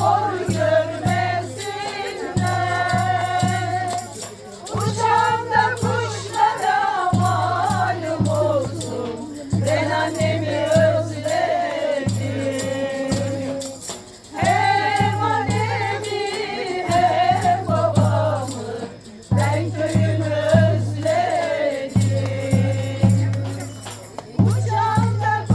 Annesinin